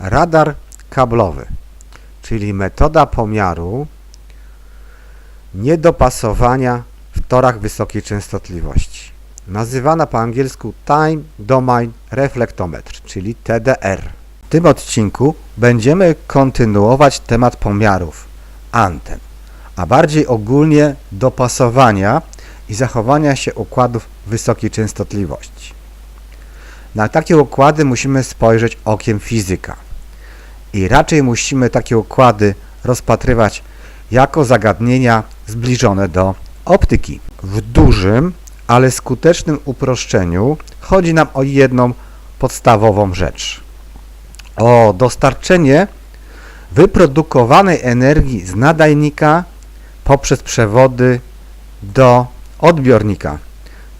Radar kablowy, czyli metoda pomiaru niedopasowania w torach wysokiej częstotliwości. Nazywana po angielsku Time Domain Reflektometr, czyli TDR. W tym odcinku będziemy kontynuować temat pomiarów anten, a bardziej ogólnie dopasowania i zachowania się układów wysokiej częstotliwości. Na takie układy musimy spojrzeć okiem fizyka i raczej musimy takie układy rozpatrywać jako zagadnienia zbliżone do optyki. W dużym, ale skutecznym uproszczeniu chodzi nam o jedną podstawową rzecz. O dostarczenie wyprodukowanej energii z nadajnika poprzez przewody do odbiornika,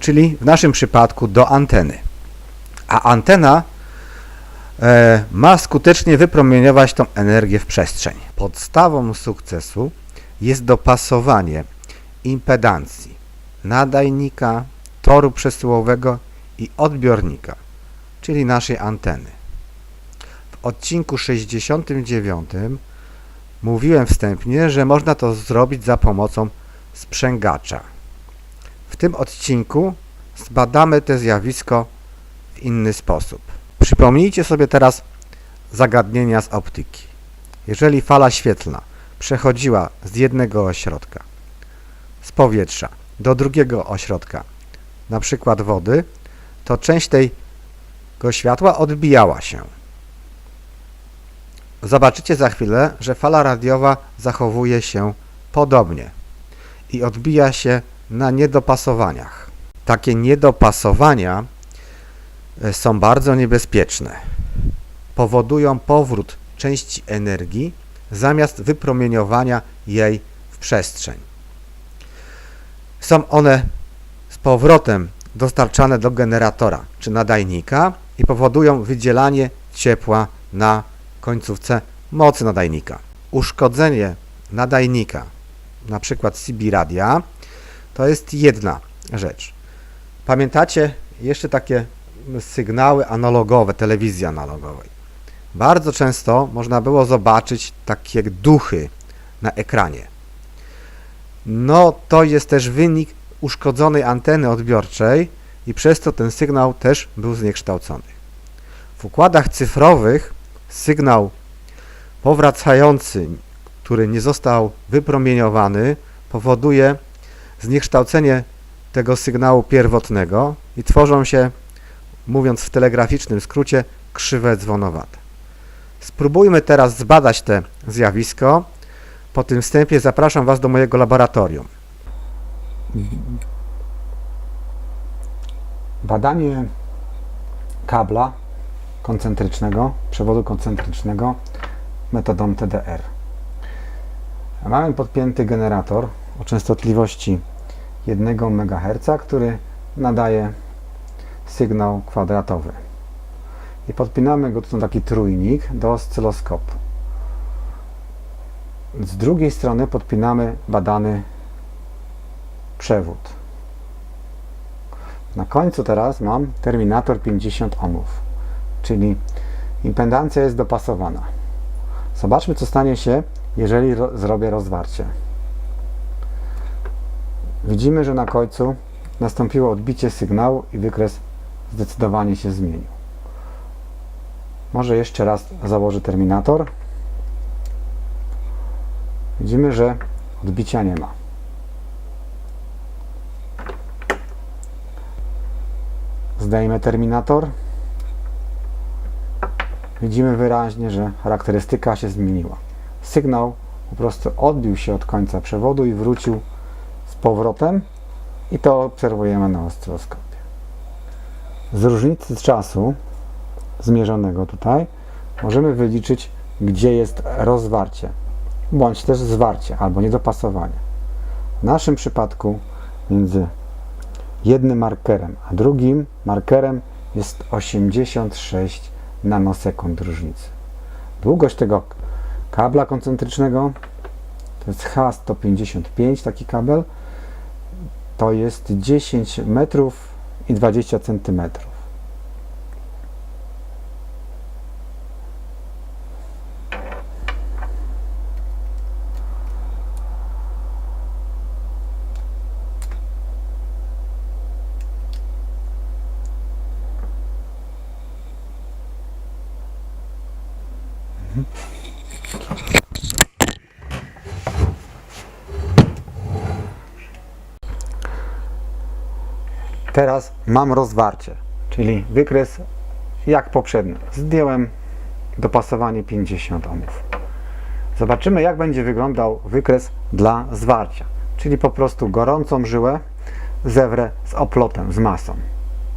czyli w naszym przypadku do anteny. A antena ma skutecznie wypromieniować tą energię w przestrzeń. Podstawą sukcesu jest dopasowanie impedancji nadajnika, toru przesyłowego i odbiornika, czyli naszej anteny. W odcinku 69 mówiłem wstępnie, że można to zrobić za pomocą sprzęgacza. W tym odcinku zbadamy to zjawisko w inny sposób. Przypomnijcie sobie teraz zagadnienia z optyki. Jeżeli fala świetlna przechodziła z jednego ośrodka, z powietrza do drugiego ośrodka, na przykład wody, to część tego światła odbijała się. Zobaczycie za chwilę, że fala radiowa zachowuje się podobnie i odbija się na niedopasowaniach. Takie niedopasowania są bardzo niebezpieczne. Powodują powrót części energii zamiast wypromieniowania jej w przestrzeń. Są one z powrotem dostarczane do generatora czy nadajnika i powodują wydzielanie ciepła na końcówce mocy nadajnika. Uszkodzenie nadajnika, na przykład CB radia, to jest jedna rzecz. Pamiętacie jeszcze takie sygnały analogowe, telewizji analogowej. Bardzo często można było zobaczyć takie duchy na ekranie. No to jest też wynik uszkodzonej anteny odbiorczej i przez to ten sygnał też był zniekształcony. W układach cyfrowych sygnał powracający, który nie został wypromieniowany, powoduje zniekształcenie tego sygnału pierwotnego i tworzą się, mówiąc w telegraficznym skrócie, krzywe dzwonowate. Spróbujmy teraz zbadać te zjawisko. Po tym wstępie zapraszam Was do mojego laboratorium. Badanie kabla koncentrycznego, przewodu koncentrycznego metodą TDR. Mamy podpięty generator o częstotliwości 1 MHz, który nadaje sygnał kwadratowy. I podpinamy go tu na taki trójnik do oscyloskopu. Z drugiej strony podpinamy badany przewód. Na końcu teraz mam terminator 50 ohmów, czyli impedancja jest dopasowana. Zobaczmy, co stanie się, jeżeli ro zrobię rozwarcie. Widzimy, że na końcu nastąpiło odbicie sygnału i wykres zdecydowanie się zmienił. Może jeszcze raz założę terminator. Widzimy, że odbicia nie ma. Zdejmę terminator. Widzimy wyraźnie, że charakterystyka się zmieniła. Sygnał po prostu odbił się od końca przewodu i wrócił z powrotem i to obserwujemy na oscyloskopie. Z różnicy czasu zmierzonego tutaj możemy wyliczyć, gdzie jest rozwarcie, bądź też zwarcie albo niedopasowanie. W naszym przypadku między jednym markerem a drugim markerem jest 86 nanosekund różnicy. Długość tego kabla koncentrycznego to jest H155 taki kabel to jest 10 metrów i 20 cm. Mm-hmm. Teraz mam rozwarcie, czyli wykres jak poprzednio. Zdjąłem dopasowanie 50 ohmów. Zobaczymy jak będzie wyglądał wykres dla zwarcia, czyli po prostu gorącą żyłę zewrę z oplotem, z masą.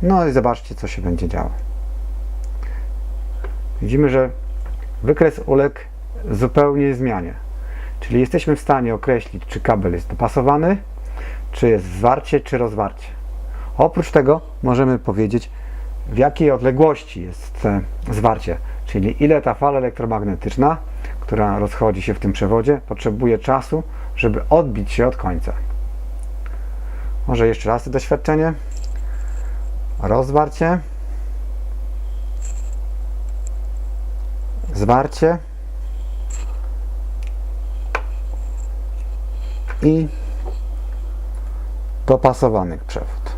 No i zobaczcie co się będzie działo. Widzimy, że wykres uległ zupełnie zmianie. Czyli jesteśmy w stanie określić, czy kabel jest dopasowany, czy jest zwarcie, czy rozwarcie. Oprócz tego możemy powiedzieć, w jakiej odległości jest e, zwarcie, czyli ile ta fala elektromagnetyczna, która rozchodzi się w tym przewodzie, potrzebuje czasu, żeby odbić się od końca. Może jeszcze raz doświadczenie. Rozwarcie. Zwarcie. I dopasowany przewód.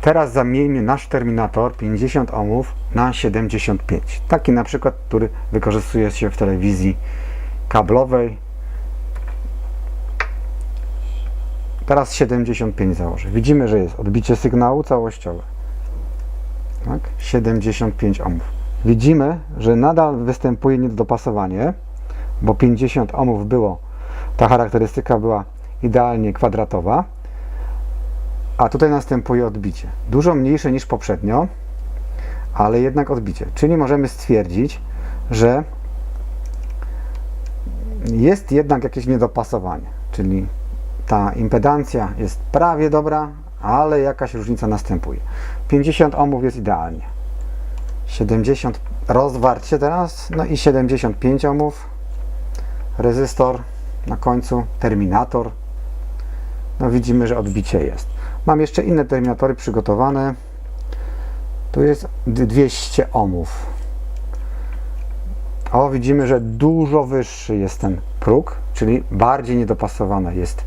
Teraz zamieńmy nasz terminator 50 ohmów na 75. Taki na przykład, który wykorzystuje się w telewizji kablowej. Teraz 75 założę. Widzimy, że jest odbicie sygnału całościowe. Tak? 75 ohmów. Widzimy, że nadal występuje niedopasowanie, bo 50 ohmów było, ta charakterystyka była idealnie kwadratowa, a tutaj następuje odbicie. Dużo mniejsze niż poprzednio, ale jednak odbicie. Czyli możemy stwierdzić, że jest jednak jakieś niedopasowanie. Czyli ta impedancja jest prawie dobra, ale jakaś różnica następuje. 50 ohmów jest idealnie. 70 rozwarcie teraz, no i 75 ohmów. Rezystor na końcu, terminator. No widzimy, że odbicie jest. Mam jeszcze inne terminatory przygotowane. Tu jest 200 ohmów. O, widzimy, że dużo wyższy jest ten próg, czyli bardziej niedopasowane jest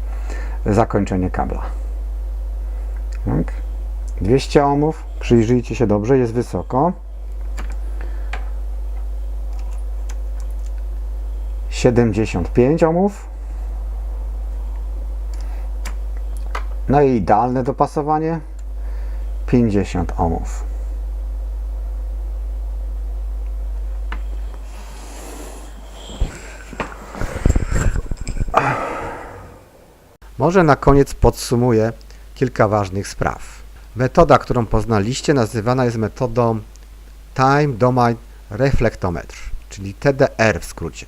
zakończenie kabla. Tak. 200 ohmów, przyjrzyjcie się dobrze, jest wysoko. 75 ohmów. No i idealne dopasowanie 50 ohmów. Może na koniec podsumuję kilka ważnych spraw. Metoda, którą poznaliście, nazywana jest metodą Time Domain Reflectometr, czyli TDR w skrócie.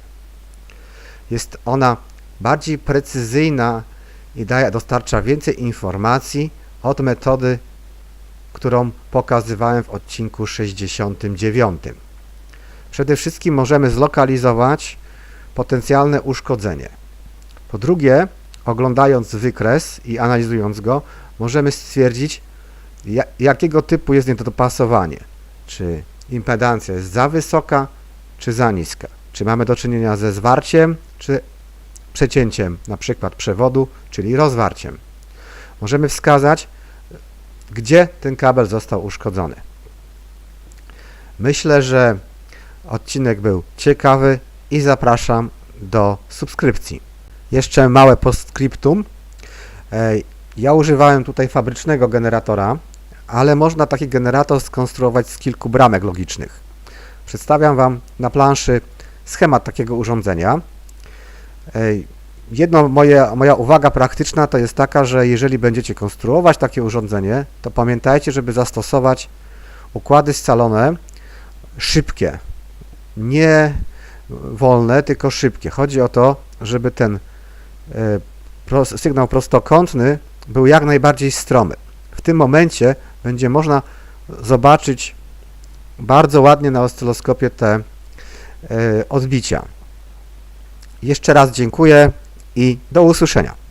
Jest ona bardziej precyzyjna i daje, dostarcza więcej informacji od metody, którą pokazywałem w odcinku 69. Przede wszystkim możemy zlokalizować potencjalne uszkodzenie. Po drugie, oglądając wykres i analizując go, możemy stwierdzić, ja- jakiego typu jest niedopasowanie. Czy impedancja jest za wysoka, czy za niska. Czy mamy do czynienia ze zwarciem, czy przecięciem przykład przewodu, czyli rozwarciem. Możemy wskazać, gdzie ten kabel został uszkodzony. Myślę, że odcinek był ciekawy i zapraszam do subskrypcji. Jeszcze małe postscriptum. E, Ja używałem tutaj fabrycznego generatora, ale można taki generator skonstruować z kilku bramek logicznych. Przedstawiam Wam na planszy schemat takiego urządzenia. Moje, moja uwaga praktyczna to jest taka, że jeżeli będziecie konstruować takie urządzenie, to pamiętajcie, żeby zastosować układy scalone szybkie, nie wolne, tylko szybkie. Chodzi o to, żeby ten e, sygnał prostokątny był jak najbardziej stromy. W tym momencie będzie można zobaczyć bardzo ładnie na oscyloskopie te e, odbicia. Jeszcze raz dziękuję i do usłyszenia.